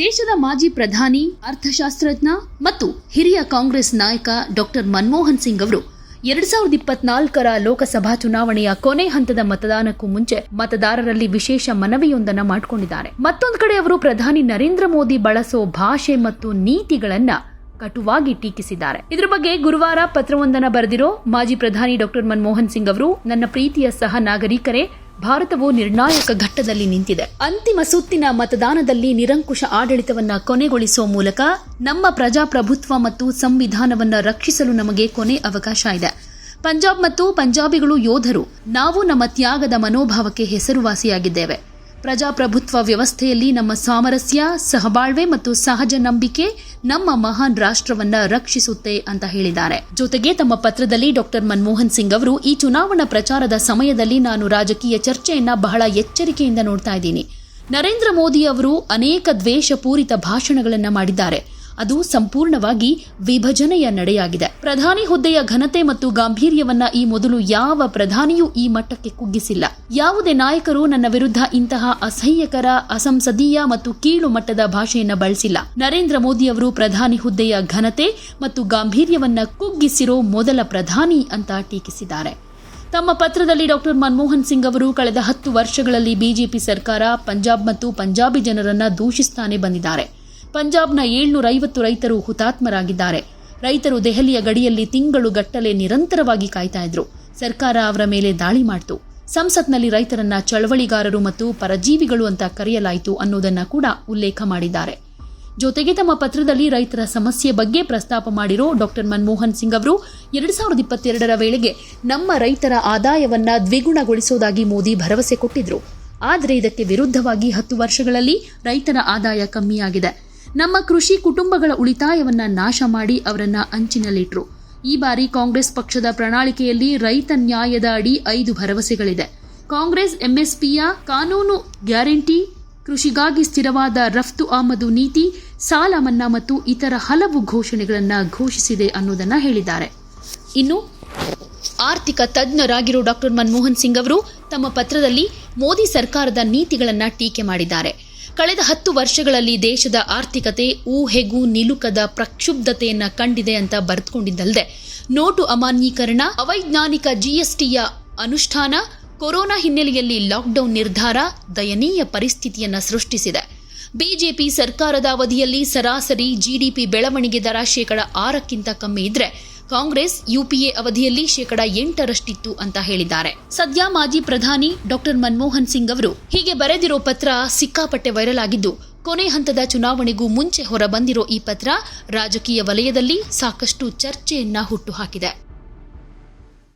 ದೇಶದ ಮಾಜಿ ಪ್ರಧಾನಿ, ಅರ್ಥಶಾಸ್ತ್ರಜ್ಞ ಮತ್ತು ಹಿರಿಯ ಕಾಂಗ್ರೆಸ್ ನಾಯಕ ಡಾಕ್ಟರ್ ಮನಮೋಹನ್ ಸಿಂಗ್ ಅವರು ಎರಡ್ ಸಾವಿರದ ಇಪ್ಪತ್ನಾಲ್ಕರ ಲೋಕಸಭಾ ಚುನಾವಣೆಯ ಕೊನೆ ಹಂತದ ಮತದಾನಕ್ಕೂ ಮುಂಚೆ ಮತದಾರರಲ್ಲಿ ವಿಶೇಷ ಮನವಿಯೊಂದನ್ನು ಮಾಡಿಕೊಂಡಿದ್ದಾರೆ. ಮತ್ತೊಂದು ಕಡೆ ಅವರು ಪ್ರಧಾನಿ ನರೇಂದ್ರ ಮೋದಿ ಬಳಸೋ ಭಾಷೆ ಮತ್ತು ನೀತಿಗಳನ್ನ ಕಟುವಾಗಿ ಟೀಕಿಸಿದ್ದಾರೆ. ಇದರ ಬಗ್ಗೆ ಗುರುವಾರ ಪತ್ರವೊಂದನ್ನು ಬರೆದಿರೋ ಮಾಜಿ ಪ್ರಧಾನಿ ಡಾಕ್ಟರ್ ಮನಮೋಹನ್ ಸಿಂಗ್ ಅವರು, ನನ್ನ ಪ್ರೀತಿಯ ಸಹ ನಾಗರಿಕರೇ ಭಾರತವು ನಿರ್ಣಾಯಕ ಘಟ್ಟದಲ್ಲಿ ನಿಂತಿದೆ. ಅಂತಿಮ ಸುತ್ತಿನ ಮತದಾನದಲ್ಲಿ ನಿರಂಕುಶ ಆಡಳಿತವನ್ನ ಕೊನೆಗೊಳಿಸುವ ಮೂಲಕ ನಮ್ಮ ಪ್ರಜಾಪ್ರಭುತ್ವ ಮತ್ತು ಸಂವಿಧಾನವನ್ನ ರಕ್ಷಿಸಲು ನಮಗೆ ಕೊನೆ ಅವಕಾಶ ಇದೆ. ಪಂಜಾಬ್ ಮತ್ತು ಪಂಜಾಬಿಗಳು ಯೋಧರು. ನಾವು ನಮ್ಮ ತ್ಯಾಗದ ಮನೋಭಾವಕ್ಕೆ ಹೆಸರುವಾಸಿಯಾಗಿದ್ದೇವೆ. ಪ್ರಜಾಪ್ರಭುತ್ವ ವ್ಯವಸ್ಥೆಯಲ್ಲಿ ನಮ್ಮ ಸಾಮರಸ್ಯ, ಸಹಬಾಳ್ವೆ ಮತ್ತು ಸಹಜ ನಂಬಿಕೆ ನಮ್ಮ ಮಹಾನ್ ರಾಷ್ಟ್ರವನ್ನ ರಕ್ಷಿಸುತ್ತೆ ಅಂತ ಹೇಳಿದ್ದಾರೆ. ಜೊತೆಗೆ ತಮ್ಮ ಪತ್ರದಲ್ಲಿ ಡಾಕ್ಟರ್ ಮನಮೋಹನ್ ಸಿಂಗ್ ಅವರು, ಈ ಚುನಾವಣಾ ಪ್ರಚಾರದ ಸಮಯದಲ್ಲಿ ನಾನು ರಾಜಕೀಯ ಚರ್ಚೆಯನ್ನ ಬಹಳ ಎಚ್ಚರಿಕೆಯಿಂದ ನೋಡ್ತಾ ಇದ್ದೀನಿ. ನರೇಂದ್ರ ಮೋದಿ ಅವರು ಅನೇಕ ದ್ವೇಷಪೂರಿತ ಭಾಷಣಗಳನ್ನು ಮಾಡಿದ್ದಾರೆ. ಅದು ಸಂಪೂರ್ಣವಾಗಿ ವಿಭಜನೆಯ ನಡೆಯಾಗಿದೆ. ಪ್ರಧಾನಿ ಹುದ್ದೆಯ ಘನತೆ ಮತ್ತು ಗಾಂಭೀರ್ಯವನ್ನ ಈ ಮೊದಲು ಯಾವ ಪ್ರಧಾನಿಯೂ ಈ ಮಟ್ಟಕ್ಕೆ ಕುಗ್ಗಿಸಿಲ್ಲ. ಯಾವುದೇ ನಾಯಕರು ನನ್ನ ವಿರುದ್ಧ ಇಂತಹ ಅಸಹ್ಯಕರ, ಅಸಂಸದೀಯ ಮತ್ತು ಕೀಳು ಮಟ್ಟದ ಭಾಷೆಯನ್ನು ಬಳಸಿಲ್ಲ. ನರೇಂದ್ರ ಮೋದಿ ಅವರು ಪ್ರಧಾನಿ ಹುದ್ದೆಯ ಘನತೆ ಮತ್ತು ಗಾಂಭೀರ್ಯವನ್ನ ಕುಗ್ಗಿಸಿರೋ ಮೊದಲ ಪ್ರಧಾನಿ ಅಂತ ಟೀಕಿಸಿದ್ದಾರೆ. ತಮ್ಮ ಪತ್ರದಲ್ಲಿ ಡಾಕ್ಟರ್ ಮನಮೋಹನ್ ಸಿಂಗ್ ಅವರು ಕಳೆದ ಹತ್ತು ವರ್ಷಗಳಲ್ಲಿ ಬಿಜೆಪಿ ಸರ್ಕಾರ ಪಂಜಾಬ್ ಮತ್ತು ಪಂಜಾಬಿ ಜನರನ್ನ ದೂಷಿಸ್ತಾನೆ ಬಂದಿದ್ದಾರೆ. ಪಂಜಾಬ್ನ ಏಳ್ನೂರ ಐವತ್ತು ರೈತರು ಹುತಾತ್ಮರಾಗಿದ್ದಾರೆ. ರೈತರು ದೆಹಲಿಯ ಗಡಿಯಲ್ಲಿ ತಿಂಗಳು ಗಟ್ಟಲೆ ನಿರಂತರವಾಗಿ ಕಾಯ್ತಾ ಇದ್ರು. ಸರ್ಕಾರ ಅವರ ಮೇಲೆ ದಾಳಿ ಮಾಡಿತು. ಸಂಸತ್ನಲ್ಲಿ ರೈತರನ್ನ ಚಳವಳಿಗಾರರು ಮತ್ತು ಪರಜೀವಿಗಳು ಅಂತ ಕರೆಯಲಾಯಿತು ಅನ್ನೋದನ್ನ ಕೂಡ ಉಲ್ಲೇಖ ಮಾಡಿದ್ದಾರೆ. ಜೊತೆಗೆ ತಮ್ಮ ಪತ್ರದಲ್ಲಿ ರೈತರ ಸಮಸ್ಯೆ ಬಗ್ಗೆ ಪ್ರಸ್ತಾಪ ಮಾಡಿರೋ ಡಾಕ್ಟರ್ ಮನಮೋಹನ್ ಸಿಂಗ್ ಅವರು, ಎರಡು ಸಾವಿರದ ಇಪ್ಪತ್ತೆರಡರ ವೇಳೆಗೆ ನಮ್ಮ ರೈತರ ಆದಾಯವನ್ನ ದ್ವಿಗುಣಗೊಳಿಸೋದಾಗಿ ಮೋದಿ ಭರವಸೆ ಕೊಟ್ಟಿದ್ರು. ಆದರೆ ಇದಕ್ಕೆ ವಿರುದ್ಧವಾಗಿ ಹತ್ತು ವರ್ಷಗಳಲ್ಲಿ ರೈತರ ಆದಾಯ ಕಮ್ಮಿಯಾಗಿದೆ. ನಮ್ಮ ಕೃಷಿ ಕುಟುಂಬಗಳ ಉಳಿತಾಯವನ್ನ ನಾಶ ಮಾಡಿ ಅವರನ್ನ ಅಂಚಿನಲ್ಲಿಟ್ರು. ಈ ಬಾರಿ ಕಾಂಗ್ರೆಸ್ ಪಕ್ಷದ ಪ್ರಣಾಳಿಕೆಯಲ್ಲಿ ರೈತ ನ್ಯಾಯದ ಅಡಿ ಐದು ಭರವಸೆಗಳಿದೆ. ಕಾಂಗ್ರೆಸ್ ಎಂಎಸ್ಪಿಯ ಕಾನೂನು ಗ್ಯಾರಂಟಿ, ಕೃಷಿಗಾಗಿ ಸ್ಥಿರವಾದ ರಫ್ತು ಆಮದು ನೀತಿ, ಸಾಲ ಮನ್ನಾ ಮತ್ತು ಇತರ ಹಲವು ಘೋಷಣೆಗಳನ್ನು ಘೋಷಿಸಿದೆ ಅನ್ನೋದನ್ನು ಹೇಳಿದ್ದಾರೆ. ಇನ್ನು ಆರ್ಥಿಕ ತಜ್ಞರಾಗಿರೋ ಡಾಕ್ಟರ್ ಮನಮೋಹನ್ ಸಿಂಗ್ ಅವರು ತಮ್ಮ ಪತ್ರದಲ್ಲಿ ಮೋದಿ ಸರ್ಕಾರದ ನೀತಿಗಳನ್ನು ಟೀಕೆ ಮಾಡಿದ್ದಾರೆ. ಕಳೆದ ಹತ್ತು ವರ್ಷಗಳಲ್ಲಿ ದೇಶದ ಆರ್ಥಿಕತೆ ಊಹೆಗೂ ನಿಲುಕದ ಪ್ರಕ್ಷುಬ್ಧತೆಯನ್ನ ಕಂಡಿದೆ ಅಂತ ಬರೆದುಕೊಂಡಿದ್ದಲ್ಲದೆ ನೋಟು ಅಮಾನ್ಯೀಕರಣ, ಅವೈಜ್ಞಾನಿಕ ಜಿಎಸ್ಟಿಯ ಅನುಷ್ಠಾನ, ಕೊರೋನಾ ಹಿನ್ನೆಲೆಯಲ್ಲಿ ಲಾಕ್ಡೌನ್ ನಿರ್ಧಾರ, ದಯನೀಯ ಪರಿಸ್ಥಿತಿಯನ್ನ ಸೃಷ್ಟಿಸಿದೆ. ಬಿಜೆಪಿ ಸರ್ಕಾರದ ಅವಧಿಯಲ್ಲಿ ಸರಾಸರಿ ಜಿಡಿಪಿ ಬೆಳವಣಿಗೆ ದರ ಶೇಕಡ ಆರಕ್ಕಿಂತ ಕಮ್ಮಿ ಇದ್ರೆ ಕಾಂಗ್ರೆಸ್ ಯುಪಿಎ ಅವಧಿಯಲ್ಲಿ ಶೇಕಡ ಎಂಟರಷ್ಟಿತ್ತು ಅಂತ ಹೇಳಿದ್ದಾರೆ. ಸದ್ಯ ಮಾಜಿ ಪ್ರಧಾನಿ ಡಾಕ್ಟರ್ ಮನಮೋಹನ್ ಸಿಂಗ್ ಅವರು ಹೀಗೆ ಬರೆದಿರೋ ಪತ್ರ ಸಿಕ್ಕಾಪಟ್ಟೆ ವೈರಲ್ ಆಗಿದ್ದು, ಕೊನೆ ಹಂತದ ಚುನಾವಣೆಗೂ ಮುಂಚೆ ಹೊರಬಂದಿರೋ ಈ ಪತ್ರ ರಾಜಕೀಯ ವಲಯದಲ್ಲಿ ಸಾಕಷ್ಟು ಚರ್ಚೆಯನ್ನ ಹುಟ್ಟುಹಾಕಿದೆ